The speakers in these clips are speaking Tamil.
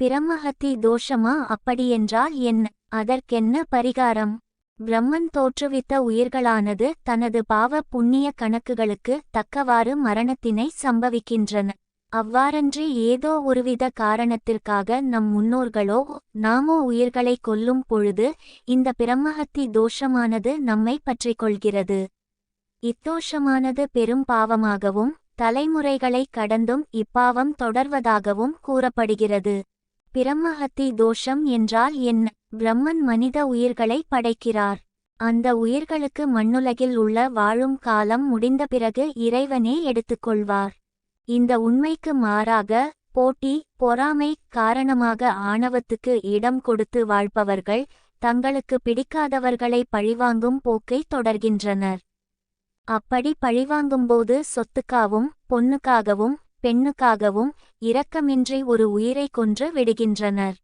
பிரம்மஹத்தி தோஷமா அப்படியென்றால் என்ன அதற்கென்ன பரிகாரம்? பிரம்மன் தோற்றுவித்த உயிர்களானது தனது பாவ புண்ணிய கணக்குகளுக்கு தக்கவாறு மரணத்தினை சம்பவிக்கின்றன. அவ்வாறன்றி ஏதோ ஒருவித காரணத்திற்காக நம் முன்னோர்களோ நாமோ உயிர்களை கொல்லும் பொழுது இந்த பிரம்மஹத்தி தோஷமானது நம்மை பற்றிக் கொள்கிறது. இத்தோஷமானது பெரும் பாவமாகவும் தலைமுறைகளை கடந்தும் இப்பாவம் தொடர்வதாகவும் கூறப்படுகிறது. பிரம்மஹத்தி தோஷம் என்றால் என்ன? பிரம்மன் மனித உயிர்களை படைக்கிறார். அந்த உயிர்களுக்கு மண்ணுலகில் உள்ள வாழும் காலம் முடிந்த பிறகு இறைவனே எடுத்துக்கொள்வார். இந்த உண்மைக்கு மாறாக போட்டி பொறாமை காரணமாக ஆணவத்துக்கு இடம் கொடுத்து வாழ்பவர்கள் தங்களுக்கு பிடிக்காதவர்களை பழிவாங்கும் போக்கை தொடர்கின்றனர். அப்படி பழிவாங்கும்போது சொத்துக்காவும் பொண்ணுக்காகவும் பெண்ணுக்காகவும் இரக்கமின்றி ஒரு உயிரை கொன்று விடுகின்றனர்.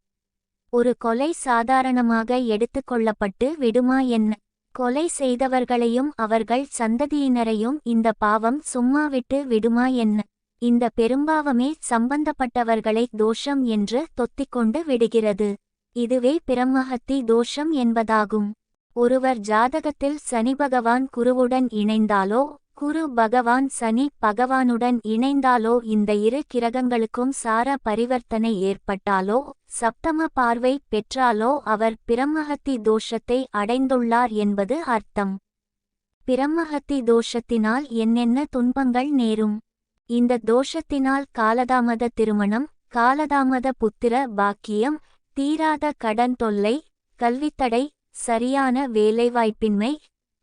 ஒரு கொலை சாதாரணமாக எடுத்துக்கொள்ளப்பட்டு விடுமா என்ன கொலை செய்தவர்களையும் அவர்கள் சந்ததியினரையும் இந்த பாவம் சும்மா விட்டு விடுமா என்ன இந்த பெரும்பாவமே சம்பந்தப்பட்டவர்களை தோஷம் என்று தொத்திக்கொண்டு விடுகிறது. இதுவே பிரம்மஹத்தி தோஷம் என்பதாகும். ஒருவர் ஜாதகத்தில் சனி பகவான் குருவுடன் இணைந்தாலோ குரு பகவான் சனி பகவானுடன் இணைந்தாலோ இந்த இரு கிரகங்களுக்கும் சார பரிவர்த்தனை ஏற்பட்டாலோ சப்தம பார்வை பெற்றாலோ அவர் பிரம்மஹத்தி தோஷத்தை அடைந்துள்ளார் என்பது அர்த்தம். பிரம்மஹத்தி தோஷத்தினால் என்னென்ன துன்பங்கள் நேரும்? இந்த தோஷத்தினால் காலதாமத திருமணம் காலதாமத புத்திர பாக்கியம் தீராத கடன் தொல்லை கல்வித்தடை சரியான வேலைவாய்ப்பின்மை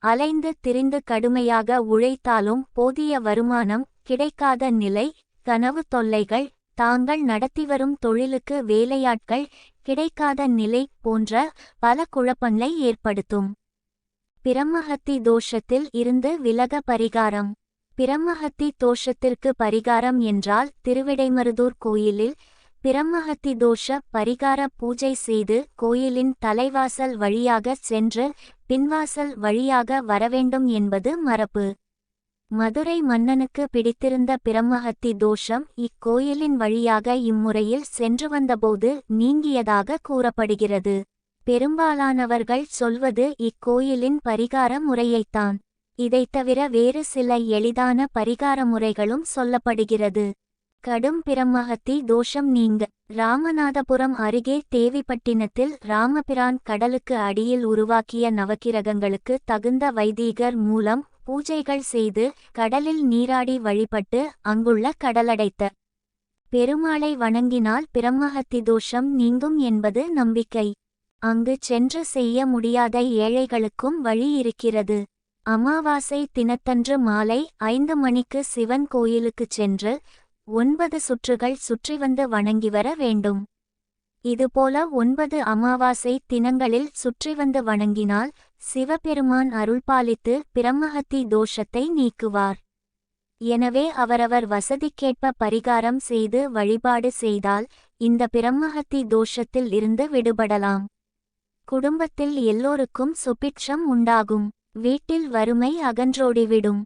அலைந்து திரிந்து கடுமையாக உழைத்தாலும் போதிய வருமானம் கிடைக்காத நிலை கனவு தொல்லைகள் தாங்கள் நடத்தி வரும் தொழிலுக்கு வேலையாட்கள் கிடைக்காத நிலை போன்ற பல குழப்பங்களை ஏற்படுத்தும். பிரம்மஹத்தி தோஷத்தில் இருந்து விலக பரிகாரம். பிரம்மஹத்தி தோஷத்திற்கு பரிகாரம் என்றால் திருவிடைமருதூர் கோயிலில் பிரம்மஹத்தி தோஷ பரிகார பூஜை செய்து கோயிலின் தலைவாசல் வழியாக சென்று பின்வாசல் வழியாக வரவேண்டும் என்பது மரபு. மதுரை மன்னனுக்கு பிடித்திருந்த பிரம்மஹத்தி தோஷம் இக்கோயிலின் வழியாக இம்முறையில் சென்று வந்தபோது நீங்கியதாக கூறப்படுகிறது. பெரும்பாலானவர்கள் சொல்வது இக்கோயிலின் பரிகார முறையைத்தான். இதைத் தவிர வேறு சில எளிதான பரிகார முறைகளும் சொல்லப்படுகிறது. கடும் பிரம்மஹத்தி தோஷம் நீங்க. ராமநாதபுரம் அருகே தேவிப்பட்டினத்தில் ராமபிரான் கடலுக்கு அடியில் உருவாக்கிய நவக்கிரகங்களுக்கு தகுந்த வைதீகர் மூலம் பூஜைகள் செய்து கடலில் நீராடி வழிபட்டு அங்குள்ள கடலடைத்த. பெருமாளை வணங்கினால் பிரம்மஹத்தி தோஷம் நீங்கும் என்பது நம்பிக்கை. அங்கு சென்று செய்ய முடியாத ஏழைகளுக்கும் வழி இருக்கிறது. அமாவாசை தினத்தன்று மாலை ஐந்து மணிக்கு சிவன் கோயிலுக்குச் சென்று ஒன்பது சுற்றுகள் சுற்றி வந்து வணங்கி வர வேண்டும். இதுபோல ஒன்பது அமாவாசை தினங்களில் சுற்றி வந்து வணங்கினால் சிவபெருமான் அருள்பாலித்து பிரம்மஹத்தி தோஷத்தை நீக்குவார். எனவே அவரவர் வசதிக்கேற்ப பரிகாரம் செய்து வழிபாடு செய்தால் இந்த பிரம்மஹத்தி தோஷத்தில் இருந்து விடுபடலாம். குடும்பத்தில் எல்லோருக்கும் சுபிட்சம் உண்டாகும். வீட்டில் வறுமை அகன்றோடிவிடும்.